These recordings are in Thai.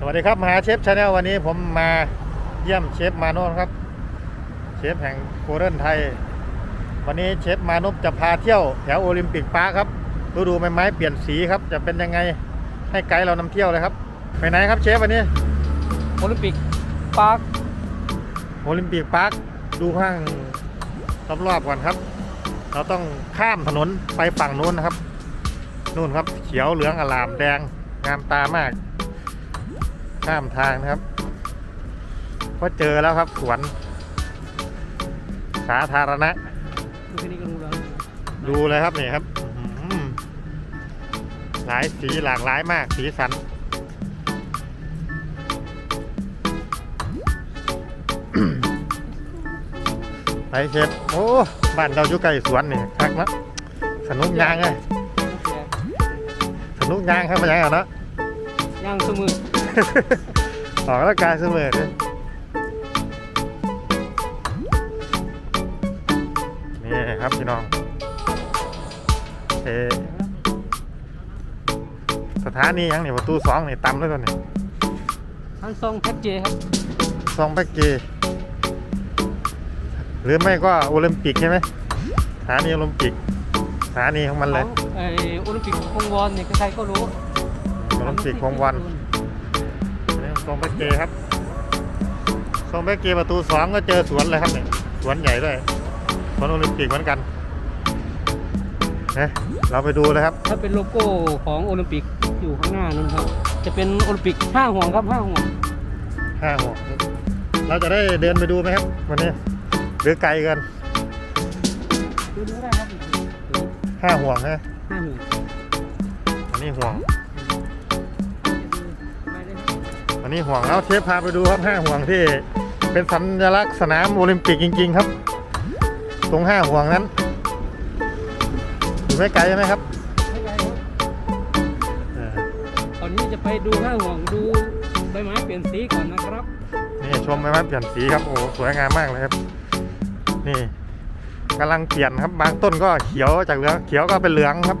สวัสดีครับมหาเชฟชาแนลวันนี้ผมมาเยี่ยมเชฟมาโนนครับ เชฟแห่งโคเรนไทย วันนี้เชฟมานพจะพาเที่ยวแถวโอลิมปิกปาร์คครับดูดูใบไม้เปลี่ยนสีครับ จะเป็นยังไงให้ไกด์เรานำเที่ยวเลยครับ ไปไหนครับเชฟวันนี้โอลิมปิกปาร์คโอลิมปิกปาร์คดูข้างรอบๆก่อนครับ เราต้องข้ามถนนไปฝั่งนู้นนะครับนู่นครับ เขียวเหลืองอลามแดงงามตามาก ข้ามทางนะครับก็เจอแล้วครับสวน สาธารณะดูแค่นี้ก็รู้แล้วดูเลยครับนี่ครับอื้อหือหลายสีหลากหลายมากสีสัน ไปเชฟโอ้บ้านเราอยู่ใกล้สวนนี่คักนะสนุกยางไงสนุกยางครับมาอย่างอะเนาะย่างสมือ ออกแล้วกายเสมอเลยนี่ครับพี่น้องเออสถานียังนี่ประตูสองนี่ต่ำแล้วตัวนี่ทั้งซองแพ็กเจครับสองแพ็กเกจหรือไม่ก็โอลิมปิกใช่ไหมสถานีโอลิมปิกสถานีของมันเลยของไอโอลิมปิกวงวอนเนี่ยใครๆก็รู้โอลิมปิกของวัน อันนี้สองแพ็กเกจครับสองแพ็กเกจประตูสองก็เจอสวนเลยครับเนี่ยสวนใหญ่ด้วยสวนโอลิมปิกเหมือนกันนะเราไปดูเลยครับ ถ้าเป็นโลโก้ของโอลิมปิกอยู่ข้างหน้านั่นครับ จะเป็นโอลิมปิกห้าห่วงครับห้าห่วงห้าห่วงเราจะได้เดินไปดูไหมครับวันนี้หรือไกลเกันดูดูได้ครับห้าห่วงนะห้าห่วงอันนี้ห่วง อันนี้ห่วงแล้วเชฟพาไปดูครับห้าห่วงที่เป็นสัญลักษณ์สนามโอลิมปิกจริง ๆ ครับ ตรงห้าห่วงนั้นอยู่ไม่ไกลใช่ไหมครับไม่ไกลครับเออตอนนี้จะไปดูห้าห่วงดูใบไม้เปลี่ยนสีก่อนนะครับนี่ชมไปมั้ยเปลี่ยนสีครับโอ้โหสวยงามมากเลยครับ นี่กำลังเปลี่ยนครับบางต้นก็เขียวจากเหลืองเขียวก็เป็นเหลืองครับ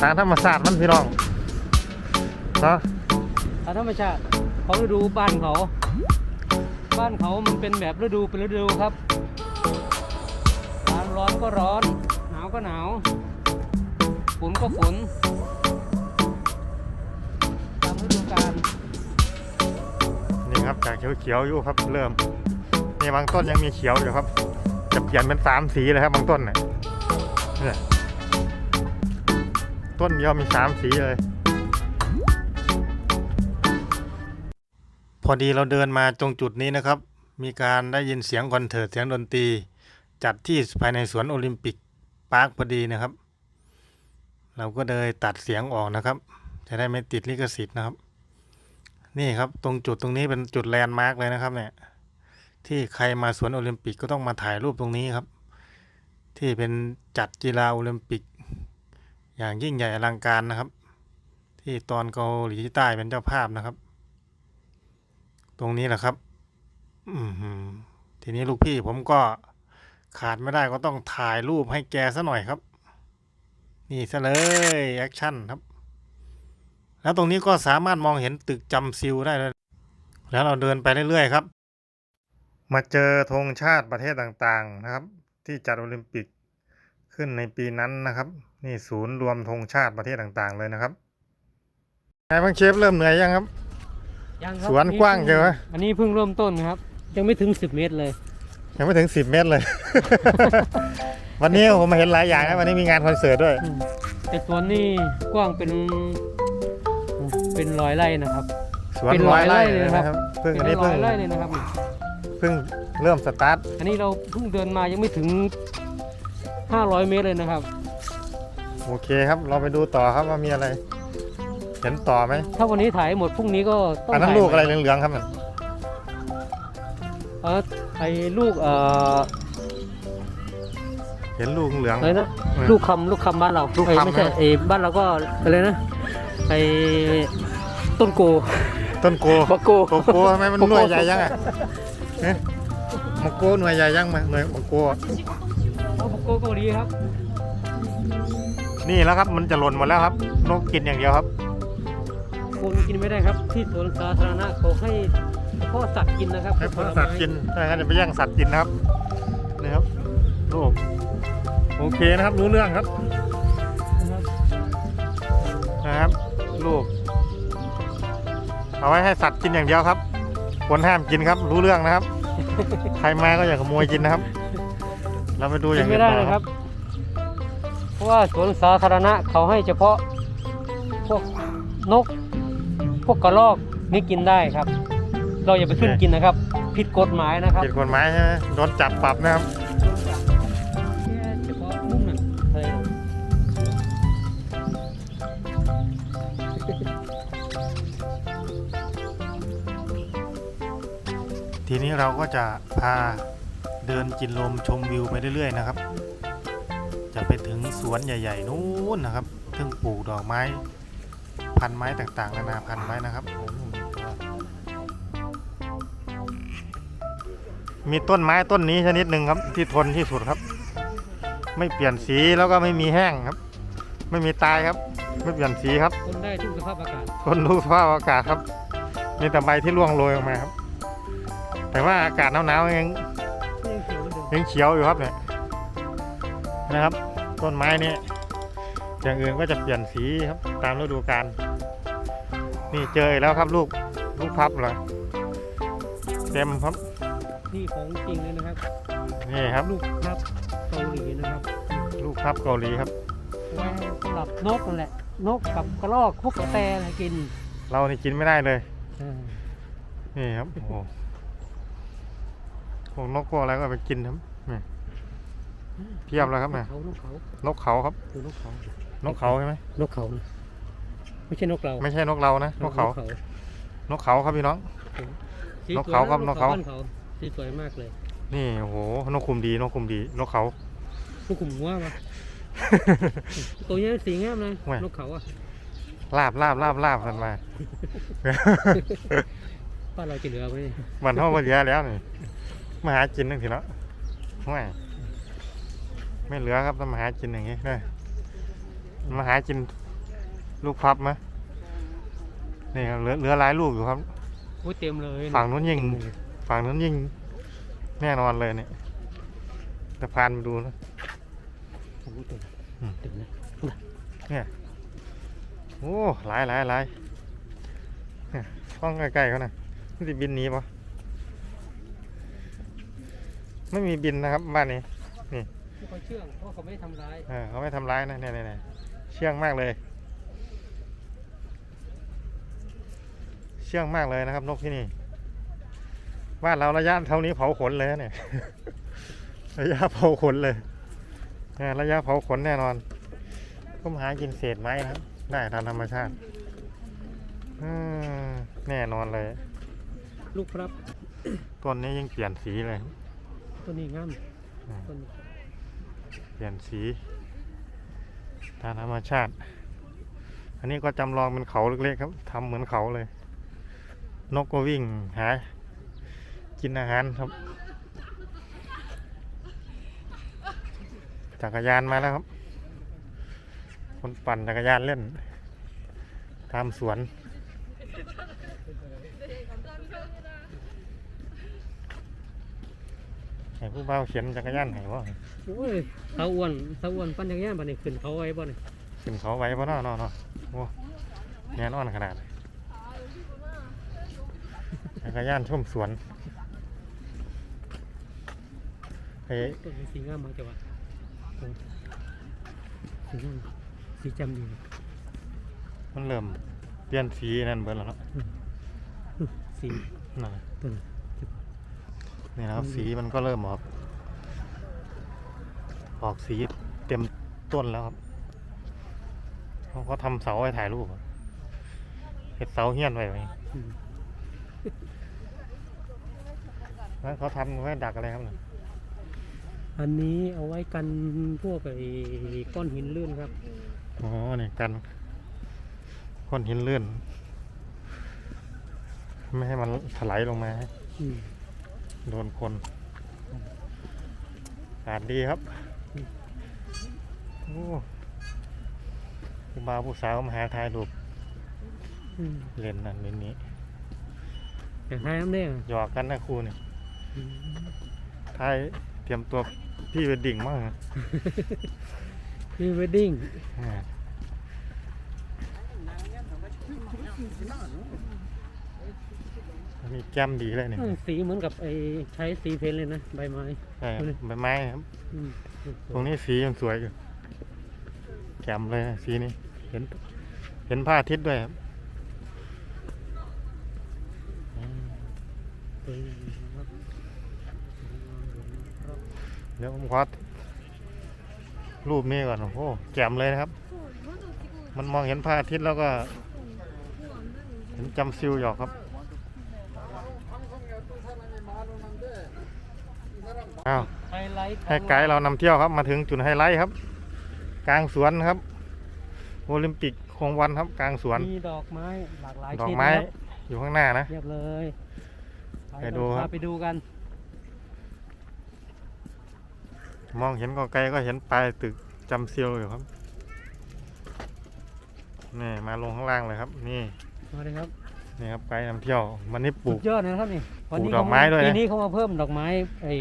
ทางธรรมศาสตร์มันพี่น้องเนาะ ตามธรรมชาติเขาฤดูบ้านเขา บ้านเขามันเป็นแบบฤดูเป็นฤดูครับร้อนร้อนก็ร้อน หนาวก็หนาวฝนก็ฝนตามฤดูกาลนี่ครับจากเขียวๆอยู่ครับเริ่มนี่บางต้นยังมีเขียวอยู่ครับ จะเปลี่ยนเป็นสามสีเลยครับบางต้นเนี่ยเนี่ยต้นเดียวมีสามสีเลย อดีเราเดินมาตรงจุดนี้นะครับ มีการได้ยินเสียงคอนเสิร์ตเสียงดนตรี จัดที่ภายในสวนโอลิมปิกปาร์คพอดีนะครับ เราก็เลยตัดเสียงออกนะครับ จะได้ไม่ติดลิขสิทธิ์นะครับ นี่ครับตรงจุดตรงนี้เป็นจุดแลนด์มาร์กเลยนะครับเนี่ยที่ใครมาสวนโอลิมปิกก็ต้องมาถ่ายรูปตรงนี้ครับ ที่เป็นจัดกีฬาโอลิมปิก อย่างยิ่งใหญ่อลังการนะครับ ที่ตอนเกาหลีใต้เป็นเจ้าภาพนะครับ ตรงนี้แหละครับ อืทีนี้ลูกพี่ผมก็ขาดไม่ได้ก็ต้องถ่ายรูปให้แกซะหน่อยครับ นี่ซะเลยแอคชั่นครับ แล้วตรงนี้ก็สามารถมองเห็นตึกจำซิลได้เลยแล้วเราเดินไปเรื่อยๆครับ มาเจอธงชาติประเทศต่างๆนะครับ ที่จัดโอลิมปิกขึ้นในปีนั้นนะครับ นี่ศูนย์รวมธงชาติประเทศต่างๆ เลยนะครับไงบ้างเชฟเริ่มเหนื่อยยังครับ ยังครับสวนกว้างใช่ไหมอันนี้เพิ่งเริ่มต้นครับ ยังไม่ถึง 10 เมตรเลย ยังไม่ถึง 10 เมตรเลย วันนี้ผมมาเห็นหลายอย่างนะวันนี้มีงานคอนเสิร์ตด้วยอืมแต่สวนนี่กว้างเป็น เป็นร้อยไร่นะครับ สวนเป็นร้ร้ออยยไร่ไร่เลเลยยนะนะคครัรับบเพิ่งเป็อันนนี้ร้เพิ่องยไร่เลยนะครับ เพิ่งเริ่มสตาร์ทอันนี้เราเพิ่งเดินมายังไม่ถึง 500 เมตรเลยนะครับ โอเคครับ เราไปดูต่อครับว่ามีอะไร เห็นต่อไหมถ้าวันนี้ถ่ายหมดพรุ่งนี้ก็ต้องอันนั้นถ่ายลูกอะไรใหม่เหลืองๆครับมันเออไอ้ลูกเอ่อเห็นลูกเหลือง อะไรนะอืมลูกคำลูกคำบ้านเราลูกเอ้ยคำไม่ใช่นะ ไอ้บ้านเราก็อะไรนะไอ้ต้นโกต้นโกบักโก โกโก้ทำไมมันหน่วยใหญ่ยังอะเอ๊ะมังโก้หน่วยใหญ่ยังมาหน่วยมังโก้โอ้บักโกเกาหลีครับ นี่แล้วครับมันจะหล่นหมดแล้วครับนกกินอย่างเดียวครับ คนกินไม่ได้ครับ ที่สวนสาธารณะเขาให้เฉพาะสัตว์กินนะครับให้พวกสัตว์กินถ้างั้นจะไปแย่งสัตว์กินนะครับนี่ครับลูกโอเคนะครับ รู้เรื่องครับนะครับนะครับลูกเอาไว้ให้สัตว์กินอย่างเดียวครับคนห้ามกินครับ รู้เรื่องนะครับ ใครมาก็อย่าขโมยกินนะครับ เราไปดูอกิย่านงไม่อื่นได้ต่อนะครับ เพราะว่าสวนสาธารณะเขาให้เฉพาะพวกนก พวกกระรอกนี่กินได้ครับ เราอย่าไปขึ้นกินนะครับ ผิดกฎหมายนะครับผิดกฎหมายใช่ไหมโดนจับปรับนะครับแค่เฉพาะมุมนั้นเท่านั้นทีนี้เราก็จะพาเดินกินลมชมวิวไปเรื่อยๆนะครับ จะไปถึงสวนใหญ่ ๆ นู้นนะครับ ซึ่งปลูกดอกไม้ พันไม้ต่างๆ นานาพันไม้นะครับ มีต้นไม้ต้นนี้ชนิดหนึ่งครับ ที่ทนที่สุดครับ ไม่เปลี่ยนสีแล้วก็ไม่มีแห้งครับ ไม่มีตายครับ ไม่เปลี่ยนสีครับคนได้ทุกสภาพอากาศทนรู้สภาพอากาศครับมีแต่ใบที่ร่วงโรยออกมาครับ แต่ว่าอากาศหนาวๆยังก็ยังเขียวเหมือนเดิมยังเขียวอยู่ครับเนี่ยนะครับ ต้นไม้นี่อย่างอื่นก็จะเปลี่ยนสีครับตามฤดูกาล นี่เจออีกแล้วครับลูกลูกพับเหรอเต็มครับนี่ของจริงเลยนะครับนี่ครับลูกครับเกาหลีนะครับ ลูกพับเกาหลีครับไว้สำหรับนกนั่นแหละนกกับกระรอกพวกกระแตอะไรกินเรานี่กินไม่ได้เลยเออนี่ครับโอ้โหพวกนกพวกอะไรก็เอาไปกินครับนี่เพียบแล้วครับเนี่ยเขานกเขานกเขาครับ ดูนกเขานกเขาใช่ไหมนกเขานะ ไม่ใช่นกเราไม่ใช่นกเรานะนกเขา นกเขาครับพี่น้องสีนกเขาสวยะครับนกเขาบ้เขาสีสวยมากเลย นี่โอ้โหนกคุมดีนกคุมดีนกเขานกขุมหัวปะตัวนี้สีงามนะแหม่นกเขาอะลาบลาบลาบลาบกันมาบ้านเราจะเหลือไหมมันเท่ามาเหลือแล้วนี่มาหากินนึงทีเนาะไม่ไม่เหลือครับต้องมาหากินอย่างงี้เลยมาหากิน ลูกพับมะนี่ครับเหลือเหลือหลายลูกอยู่ครับโอ้ยเต็มเลยฝั่งนู้นยิงฝั่งนู้นยิงแน่นอนเลยเนี่ยจะพานไปดูนะโอ้โหเต็มอืมเต็มนะโอ้หลายหลายหลายเนี่ยฟ้องใกล้ๆเขาน่ะมันจะบินหนีปะไม่มีบินนะครับบ้านนี้ที่เขาเชื่องเพราะเขาไม่ได้ทำร้ายเออเขาไม่ทำร้ายนะเนี่ยเนี่ยเนี่ยเชื่องมากเลย เชื่องมากเลยนะครับ นกที่นี่บ้านเราระยะเท่านี้เผาขนเลยนะเนี่ย ระยะเผาขนเลยเนี่ยระยะเผาขนแน่นอนก็มาหากินเศษไม้นะครับได้ตามธรรมชาติอืมแน่นอนเลย ลูกครับต้นนี้ยังเปลี่ยนสีเลยตัวนี้งามอืมต้นนี้เปลี่ยนสีตามธรรมชาติ อันนี้ก็จำลองเป็นเขาเล็กๆครับทำเหมือนเขาเลย นกก็วิ่งหา กินอาหารครับจักรยานมาแล้วครับ คนปั่นจักรยานเล่น ตามสวน ให้ผู้เบาวเขียนจักรยานให้ว่าโอ้ยเสาอ้วนเสาอ้วนปั้นจักรยานบ้านนี้ขึ้นเขาไว้บ้านนี้ขึ้นเขาไว้ป่ะเนาะเนาะเนาะโอ้แน่นอนขนาด จักรยานชมสวนเฮ้ยต้นนี้สีงามมากจังหวะโอ้สีงามสีจำดีมันเริ่มเปลี่ยนสีนั่นเบิดแล้วเนาะสีนั่นน่ะต้นนี่นะครับสีมันก็เริ่มออกออกสีเต็มต้นแล้วครับเขาก็ทำเสาไว้ถ่ายรูปอะเห็ดเสาเฮี้ยนไว้ไว้อืม แล้วเขาทำไว้ดักอะไรครับเนี่ยอันนี้เอาไว้กันพวกไอ้ก้อนหินลื่นครับอ๋อนี่กันก้อนหินเลื่อนไม่ให้มันถลายลงมาอืมโดนคนอากาศดีครับโอ้ผู้บ่าวผู้สาวมาหาถ่ายรูปอืมเล่นนั่นเล่นนี้อยากทายน้ำเด้งหยอกกันนะครูนี่ ทายเตรียมตัวพี่เวดดิ่งมากนะพรีเวดดิ้งอ่ามีแก้มดีเลยเนี่ยสีเหมือนกับไอ้ใช้สีเพนเลยนะใบไม้ใช่ครับใบไม้ครับอืมตรงนี้สีมันสวยอยู่แจ่มเลยนะสีนี้เห็น เห็นพระอาทิตย์ด้วยครับอืมสวยงามนะครับ เดี๋ยวผมขอรูปนี้ก่อนโอ้โหแจ่มเลยนะครับ มันมองเห็นพระอาทิตย์แล้วก็เห็นจำซิวหยอกครับอ้าวไฮไลท์ให้ไกด์เรานำเที่ยวครับ มาถึงจุดไฮไลท์ครับ กลางสวนครับ โอลิมปิกคงวันครับกลางสวนมีดอกไม้หลากหลายดอกชนิไม้นะครับอยู่ข้างหน้านะเรียบเลย ไปดูครับพาไปดูกัน มองเห็นก็ไกลก็เห็นปลายตึกจำเซียวอยู่ครับ นี่มาลงข้างล่างเลยครับ นี่มาเลยครับนี่ครับไกด์นำเที่ยววันนี้ปลูสุก ดยอดเลยนะครับนี่วันนี้ปลูกดอกไม้ด้วยนะ ปีนี้เขามาเพิ่มดอกไม้ไอ้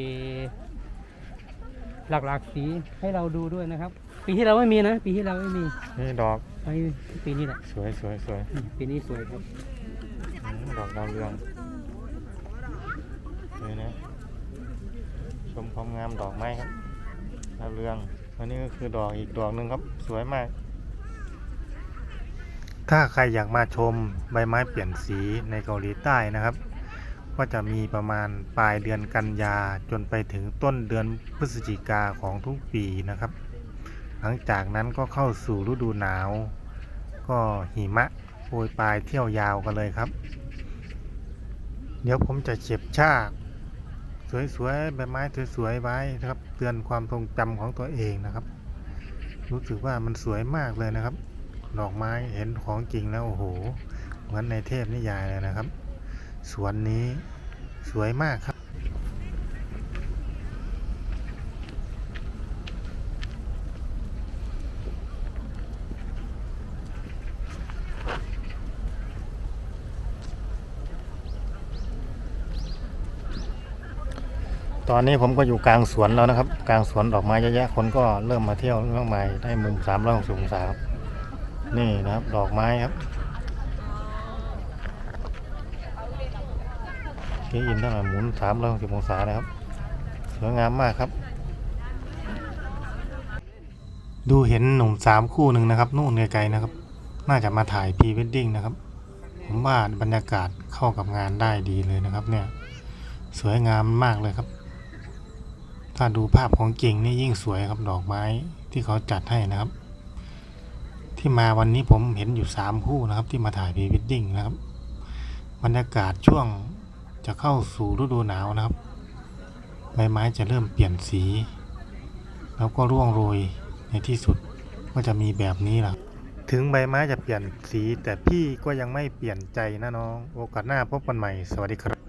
หลากหลากสีให้เราดูด้วยนะครับ ปีที่เราไม่มีนะ ปีที่เราไม่มีนี่ดอกไอ้ปีนี้แหละสวยสวยสวยอืมปีนี้สวยครับอืมดอกดาวเรืองนี่นะชมความงามดอกไม้ครับ ดาวเรือง อันนี้ก็คือดอกอีกดอกหนึ่งครับ สวยมาก ถ้าใครอยากมาชมใบไม้เปลี่ยนสีในเกาหลีใต้นะครับ ก็จะมีประมาณปลายเดือนกันยาจนไปถึงต้นเดือนพฤศจิกาของทุกปีนะครับ หลังจากนั้นก็เข้าสู่ฤดูหนาว ก็หิมะโปรยปลายเที่ยวยาวกันเลยครับ เดี๋ยวผมจะเก็บชาก สวยๆใบไม้สวยๆไว้นะครับ เตือนความทรงจำของตัวเองนะครับ รู้สึกว่ามันสวยมากเลยนะครับ ดอกไม้เห็นของจริงแล้วโอ้โหเหมือนในเทพนิยายเลยนะครับ สวนนี้สวยมากครับ อนนี้ผมก็อยู่กลางสวนแล้วนะครับ กลางสวนดอกไม้เยอะแยะคนก็เริ่มมาเที่ยวมากมายได้มุม3ามร้อยหกสิบองศาครับนี่นะครับ ดอกไม้ครับที่อินเท่าไหร่หมุน3ามร้อยหกสิบองศานะครับสวยงามมากครับ ดูเห็นหนุ่มสามคู่หนึ่งนะครับนู่นไกลๆนะครับ น่าจะมาถ่ายพรีเวดดิ้งนะครับ ผมว่าบรรยากาศเข้ากับงานได้ดีเลยนะครับเนี่ยสวยงามมากเลยครับ ถ้าดูภาพของจริงนี่ยิ่งสวยครับดอกไม้ที่เขาจัดให้นะครับ ที่มาวันนี้ผมเห็นอยู่สามคู่นะครับ ที่มาถ่ายพรีเวดดิ้งนะครับ บรรยากาศช่วงจะเข้าสู่ฤดูหนาวนะครับ ใบไม้จะเริ่มเปลี่ยนสี แล้วก็ร่วงโรยในที่สุดก็จะมีแบบนี้แหละถึงใบไม้จะเปลี่ยนสี แต่พี่ก็ยังไม่เปลี่ยนใจนะน้อง โอกาสหน้าพบกันใหม่ สวัสดีครับ